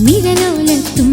നിഴലോലത്തും